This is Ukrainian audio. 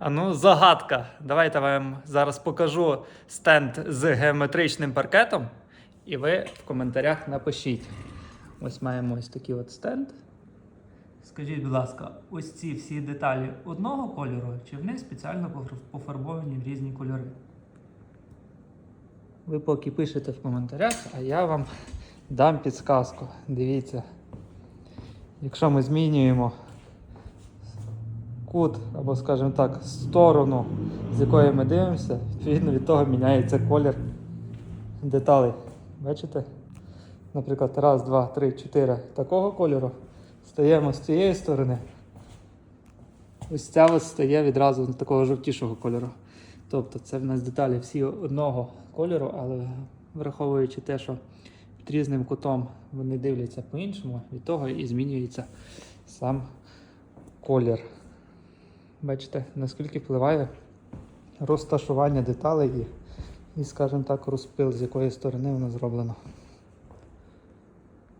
А ну, загадка. Давайте вам зараз покажу стенд з геометричним паркетом, і ви в коментарях напишіть. Ось маємо ось такий от стенд. Скажіть, будь ласка, ось ці всі деталі одного кольору, чи вони спеціально пофарбовані в різні кольори? Ви поки пишете в коментарях, а я вам дам підсказку. Дивіться. Якщо ми змінюємо кут, або, скажімо так, сторону, з якої ми дивимося, відповідно від того міняється колір деталей. Бачите? Наприклад, раз, два, три, чотири такого кольору. Стаємо з цієї сторони. Ось ця ось стає відразу такого жовтішого кольору. Тобто це в нас деталі всі одного кольору, але враховуючи те, що під різним кутом вони дивляться по-іншому, від того і змінюється сам колір. Бачите, наскільки впливає розташування деталей і, і скажімо так, розпил, з якої сторони воно зроблено.